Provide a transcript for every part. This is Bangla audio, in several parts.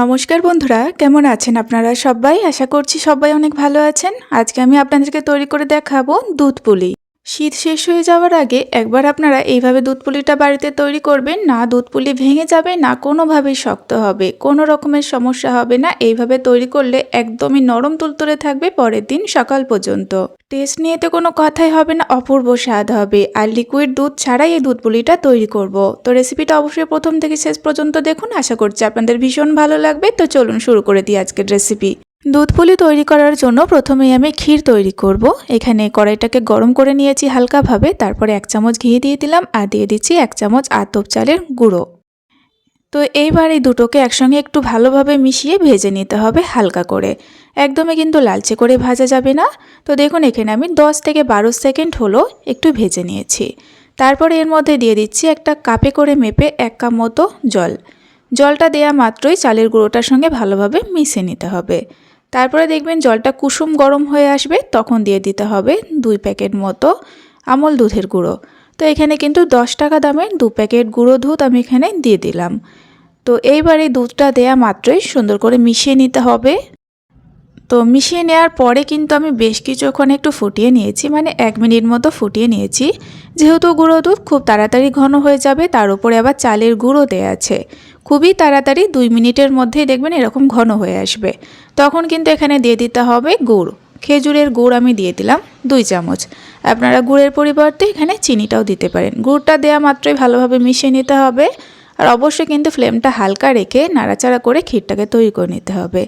নমস্কার বন্ধুরা, কেমন আছেন আপনারা সবাই? আশা করছি সবাই অনেক ভালো আছেন। আজকে আমি আপনাদেরকে তৈরি করে দেখাবো দুধ পুলি। শীত শেষ হয়ে যাওয়ার আগে একবার আপনারা এইভাবে দুধ পুলিটা বাড়িতে তৈরি করবেন। না দুধ পুলি ভেঙে যাবে, না কোনোভাবেই শক্ত হবে। কোনো রকমের সমস্যা হবে না। এইভাবে তৈরি করলে একদমই নরম তুলতুলে থাকবে পরের দিন সকাল পর্যন্ত। টেস্ট নিয়ে তো কোনো কথাই হবে না, অপূর্ব স্বাদ হবে। আর লিকুইড দুধ ছাড়াই এই দুধ পুলিটা তৈরি করব। তো রেসিপিটা অবশ্যই প্রথম থেকে শেষ পর্যন্ত দেখুন। আশা করছি আপনাদের ভীষণ ভালো লাগবে। তো চলুন শুরু করে দিই আজকের রেসিপি দুধ পুলি তৈরি করার জন্য প্রথমেই আমি ক্ষীর তৈরি করব। এখানে কড়াইটাকে গরম করে নিয়েছি হালকাভাবে, তারপরে এক চামচ ঘি দিয়ে দিলাম আর দিয়ে দিচ্ছি এক চামচ আতপ চালের গুঁড়ো। তো এইবার এই দুটোকে একসঙ্গে একটু ভালোভাবে মিশিয়ে ভেজে নিতে হবে হালকা করে। একদমই কিন্তু লালচে করে ভাজা যাবে না। তো দেখুন, এখানে আমি 10 থেকে বারো সেকেন্ড হলো একটু ভেজে নিয়েছি। তারপরে এর মধ্যে দিয়ে দিচ্ছি একটা কাপে করে মেপে এক কাপ মতো জল। জলটা দেয়া মাত্রই চালের গুঁড়োটার সঙ্গে ভালোভাবে মিশে নিতে হবে। তারপরে দেখবেন জলটা কুসুম গরম হয়ে আসবে, তখন দিয়ে দিতে হবে দুই প্যাকেট মতো আমল দুধের গুঁড়ো। তো এখানে কিন্তু দশ টাকা দামের দু প্যাকেট গুঁড়ো দুধ আমি এখানে দিয়ে দিলাম। তো এইবার এই দুধটা দেয়া মাত্রই সুন্দর করে মিশিয়ে নিতে হবে। তো মিশিয়ে নেওয়ার পরে কিন্তু আমি বেশ কিছুক্ষণ একটু ফুটিয়ে নিয়েছি মানে এক মিনিট মতো ফুটিয়ে নিয়েছি। যেহেতু গুঁড়ো দুধ খুব তাড়াতাড়ি ঘন হয়ে যাবে, তার উপরে আবার চালের গুঁড়ো দেওয়া আছে। খুবই তাড়াতাড়ি দুই মিনিটের মধ্যেই দেখবেন এরকম ঘন হয়ে আসবে। তখন কিন্তু এখানে দিয়ে দিতে হবে গুড়। খেজুরের গুড় আমি দিয়ে দিলাম দুই চামচ। আপনারা গুড়ের পরিবর্তে এখানে চিনিটাও দিতে পারেন। গুড়টা দেওয়া মাত্রই ভালোভাবে মিশিয়ে নিতে হবে। আর অবশ্যই কিন্তু ফ্লেমটা হালকা রেখে নাড়াচাড়া করে ক্ষীরটাকে তৈরি করে নিতে হবে।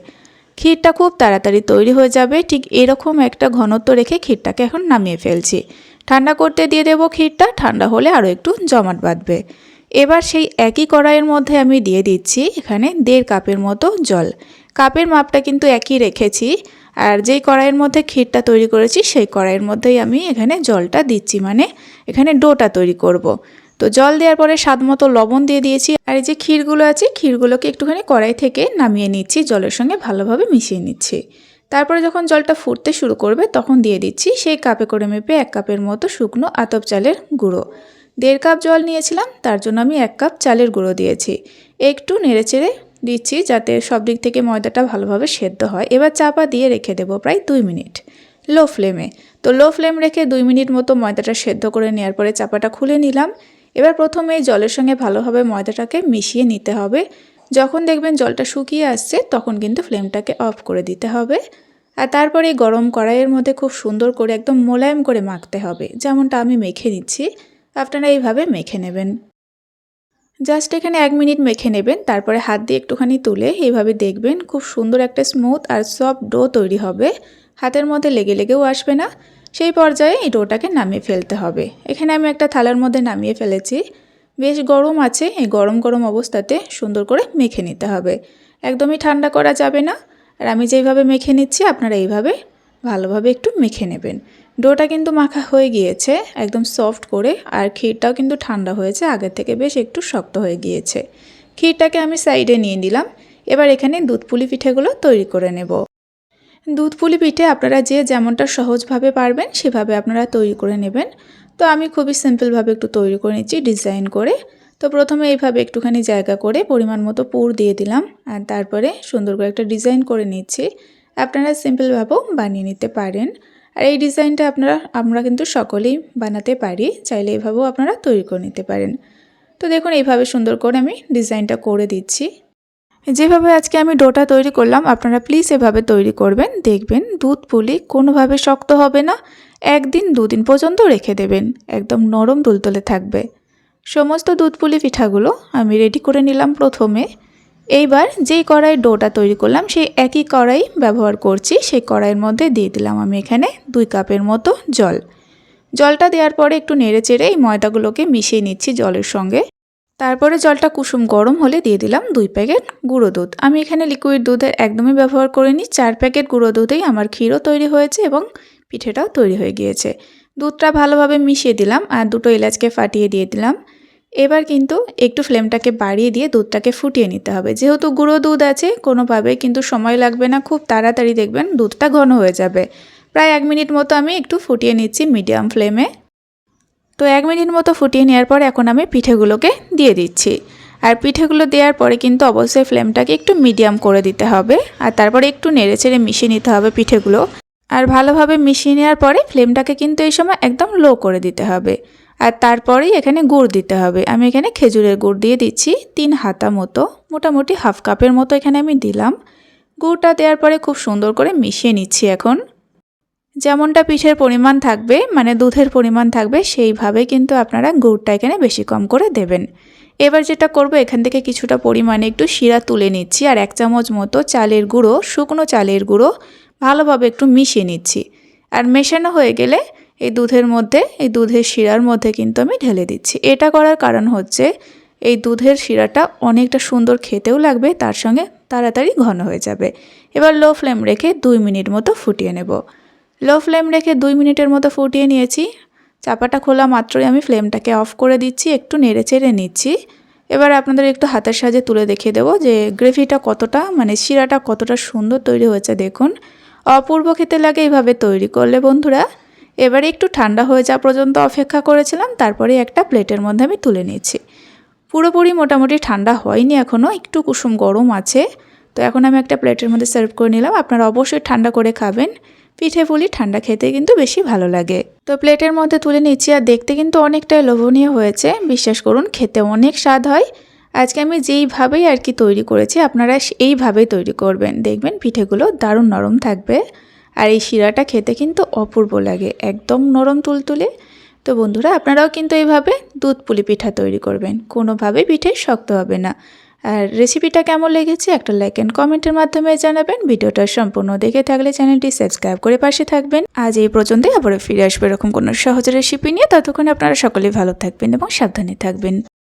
ক্ষীরটা খুব তাড়াতাড়ি তৈরি হয়ে যাবে। ঠিক এরকম একটা ঘনত্ব রেখে ক্ষীরটাকে এখন নামিয়ে ফেলছি। ঠান্ডা করতে দিয়ে দেবো ক্ষীরটা। ঠান্ডা হলে আরও একটু জমাট বাঁধবে। এবার সেই একই কড়াইয়ের মধ্যে আমি দিয়ে দিচ্ছি এখানে দেড় কাপের মতো জল। কাপের মাপটা কিন্তু একই রেখেছি আর যেই কড়াইয়ের মধ্যে ক্ষীরটা তৈরি করেছি সেই কড়াইয়ের মধ্যেই আমি এখানে জলটা দিচ্ছি মানে এখানে ডোটা তৈরি করব। তো জল দেওয়ার পরে স্বাদ মতো লবণ দিয়ে দিয়েছি আর এই যে ক্ষীরগুলো আছে, ক্ষীরগুলোকে একটুখানি কড়াই থেকে নামিয়ে নিচ্ছি, জলের সঙ্গে ভালোভাবে মিশিয়ে নিচ্ছি। তারপরে যখন জলটা ফুটতে শুরু করবে তখন দিয়ে দিচ্ছি সেই কাপে করে মেপে এক কাপের মতো শুকনো আতপ চালের গুঁড়ো। দেড় কাপ জল নিয়েছিলাম, তার জন্য আমি এক কাপ চালের গুঁড়ো দিয়েছি। একটু নেড়েচেড়ে দিচ্ছি যাতে সব দিক থেকে ময়দাটা ভালোভাবে সেদ্ধ হয়। এবার চাপা দিয়ে রেখে দেবো প্রায় দুই মিনিট। লো ফ্লেমে। তো লো ফ্লেম রেখে দুই মিনিট মতো ময়দাটা সেদ্ধ করে নেওয়ার পরে চাপাটা খুলে নিলাম। এবার প্রথমে জলের সঙ্গে ভালোভাবে ময়দাটাকে মিশিয়ে নিতে হবে। যখন দেখবেন জলটা শুকিয়ে আসছে, তখন কিন্তু ফ্লেমটাকে অফ করে দিতে হবে। আর তারপরে গরম কড়াইয়ের মধ্যে খুব সুন্দর করে একদম মোলায়েম করে মাখতে হবে। যেমনটা আমি মেখে নিচ্ছি। আপনারা এইভাবে মেখে নেবেন। জাস্ট এখানে এক মিনিট মেখে নেবেন, তারপরে হাত দিয়ে একটুখানি তুলে এইভাবে দেখবেন খুব সুন্দর একটা স্মুথ আর সফট ডো তৈরি হবে। হাতের মধ্যে লেগে লেগেও আসবে না। সেই পর্যায়ে এই ডোটাকে নামিয়ে ফেলতে হবে। এখানে আমি একটা থালার মধ্যে নামিয়ে ফেলেছি। বেশ গরম আছে, এই গরম গরম অবস্থাতে সুন্দর করে মেখে নিতে হবে। একদমই ঠান্ডা করা যাবে না। আর আমি যেইভাবে মেখে নিচ্ছি, আপনারা এইভাবে ভালোভাবে একটু মেখে নেবেন। ডোটা কিন্তু মাখা হয়ে গিয়েছে, একদম সফট করে, আর ক্ষীরটাও কিন্তু ঠান্ডা হয়েছে, আগের থেকে বেশ একটু শক্ত হয়ে গিয়েছে। ক্ষীরটাকে আমি সাইডে নিয়ে নিলাম, এবার এখানে দুধ পুলি পিঠেগুলো তৈরি করে নেব। দুধ পুলি পিঠে আপনারা যে যেমনটা সহজভাবে পারবেন, সেভাবে আপনারা তৈরি করে নেবেন। তো আমি খুবই সিম্পলভাবে একটু তৈরি করে নিচ্ছি ডিজাইন করে। তো প্রথমে এইভাবে একটুখানি জায়গা করে পরিমাণ মতো পুর দিয়ে দিলাম, আর তারপরে সুন্দর করে একটা ডিজাইন করে নিচ্ছি। আপনারা সিম্পলভাবেও বানিয়ে নিতে পারেন। আর এই ডিজাইনটা আপনারা, আমরা কিন্তু সকলেই বানাতে পারি, চাইলে এইভাবেও আপনারা তৈরি করে নিতে পারেন। তো দেখুন, এইভাবে সুন্দর করে আমি ডিজাইনটা করে দিচ্ছি। যেভাবে আজকে আমি ডোটা তৈরি করলাম, আপনারা প্লিজ এভাবে তৈরি করবেন, দেখবেন দুধ পুলি কোনোভাবে শক্ত হবে না, একদিন দুদিন পর্যন্ত রেখে দেবেন, একদম নরম তুলতুলে থাকবে। সমস্ত দুধ পুলি পিঠাগুলো আমি রেডি করে নিলাম প্রথমে। এইবার যেই কড়াই ডোটা তৈরি করলাম, সেই একই কড়াই ব্যবহার করছি। সেই কড়াইয়ের মধ্যে দিয়ে দিলাম আমি এখানে দুই কাপের মতো জল। জলটা দেওয়ার পরে একটু নেড়ে চেড়ে এই ময়দাগুলোকে মিশিয়ে নিচ্ছি জলের সঙ্গে। তারপরে জলটা কুসুম গরম হলে দিয়ে দিলাম দুই প্যাকেট গুঁড়ো দুধ। আমি এখানে লিকুইড দুধের একদমই ব্যবহার করিনি। চার প্যাকেট গুঁড়ো দুধেই আমার ক্ষীরও তৈরি হয়েছে এবং পিঠেটাও তৈরি হয়ে গিয়েছে। দুধটা ভালোভাবে মিশিয়ে দিলাম আর দুটো এলাচকে ফাটিয়ে দিয়ে দিলাম। এবার কিন্তু একটু ফ্লেমটাকে বাড়িয়ে দিয়ে দুধটাকে ফুটিয়ে নিতে হবে। যেহেতু গুঁড়ো দুধ আছে, কোনোভাবে কিন্তু সময় লাগবে না, খুব তাড়াতাড়ি দেখবেন দুধটা ঘন হয়ে যাবে। প্রায় এক মিনিট মতো আমি একটু ফুটিয়ে নিচ্ছি মিডিয়াম ফ্লেমে। তো এক মিনিট মতো ফুটিয়ে নেওয়ার পর এখন আমি পিঠেগুলোকে দিয়ে দিচ্ছি। আর পিঠেগুলো দেওয়ার পরে কিন্তু অবশ্যই ফ্লেমটাকে একটু মিডিয়াম করে দিতে হবে। আর তারপরে একটু নেড়ে চেড়ে মিশিয়ে নিতে হবে পিঠেগুলো। আর ভালোভাবে মিশিয়ে নেওয়ার পরে ফ্লেমটাকে কিন্তু এই সময় একদম লো করে দিতে হবে। আর তারপরেই এখানে গুড় দিতে হবে। আমি এখানে খেজুরের গুড় দিয়ে দিচ্ছি তিন হাতা মতো, মোটামুটি হাফ কাপের মতো এখানে আমি দিলাম। গুড়টা দেওয়ার পরে খুব সুন্দর করে মিশিয়ে নিচ্ছি এখন। যেমনটা পিঠের পরিমাণ থাকবে মানে দুধের পরিমাণ থাকবে, সেইভাবে কিন্তু আপনারা গুড়টা এখানে বেশি কম করে দেবেন। এবার যেটা করব, এখান থেকে কিছুটা পরিমাণে একটু শিরা তুলে নিচ্ছি আর এক চামচ মতো চালের গুঁড়ো, শুকনো চালের গুঁড়ো ভালোভাবে একটু মিশিয়ে নিচ্ছি। আর মেশানো হয়ে গেলে এই দুধের মধ্যে, এই দুধের শিরার মধ্যে কিন্তু আমি ঢেলে দিচ্ছি। এটা করার কারণ হচ্ছে, এই দুধের শিরাটা অনেকটা সুন্দর খেতেও লাগবে, তার সঙ্গে তাড়াতাড়ি ঘন হয়ে যাবে। এবার লো ফ্লেম রেখে দুই মিনিট মতো ফুটিয়ে নেব। লো ফ্লেম রেখে দুই মিনিটের মতো ফুটিয়ে নিয়েছি। চাপাটা খোলা মাত্রই আমি ফ্লেমটাকে অফ করে দিচ্ছি, একটু নেড়ে চেড়ে নিচ্ছি। এবার আপনাদের একটু হাতের সাহায্যে তুলে দেখিয়ে দেবো যে গ্রেভিটা কতটা মানে শিরাটা কতটা সুন্দর তৈরি হয়েছে। দেখুন, অপূর্ব খেতে লাগে এইভাবে তৈরি করলে বন্ধুরা। এবারে একটু ঠান্ডা হয়ে যাওয়া পর্যন্ত অপেক্ষা করেছিলাম, তারপরে একটা প্লেটের মধ্যে আমি তুলে নিয়েছি। পুরোপুরি মোটামুটি ঠান্ডা হয়নি এখনও একটু কুসুম গরম আছে, তো এখন আমি একটা প্লেটের মধ্যে সার্ভ করে নিলাম। আপনারা অবশ্যই ঠান্ডা করে খাবেন, পিঠে পুলি ঠান্ডা খেতে কিন্তু বেশি ভালো লাগে। তো প্লেটের মধ্যে তুলে নিচ্ছি, আর দেখতে কিন্তু অনেকটাই লোভনীয় হয়েছে, বিশ্বাস করুন, খেতে অনেক স্বাদ হয়। আজকে আমি যেইভাবেই আর কি তৈরি করেছি, আপনারা এইভাবেই তৈরি করবেন, দেখবেন পিঠেগুলো দারুণ নরম থাকবে। আর এই শিরাটা খেতে কিন্তু অপূর্ব লাগে, একদম নরম তুলতুলে। তো বন্ধুরা, আপনারাও কিন্তু এইভাবে দুধ পুলি পিঠা তৈরি করবেন, কোনোভাবে পিঠে শক্ত হবে না। আর রেসিপিটা কেমন লেগেছে একটা লাইক অ্যান্ড কমেন্টের মাধ্যমে জানাবেন। ভিডিওটা সম্পূর্ণ দেখে থাকলে চ্যানেলটি সাবস্ক্রাইব করে পাশে থাকবেন। আজ এই পর্যন্তই, আবারও ফিরে আসবে এরকম কোনো সহজ রেসিপি নিয়ে। ততক্ষণে আপনারা সকলেই ভালো থাকবেন এবং সাবধানে থাকবেন।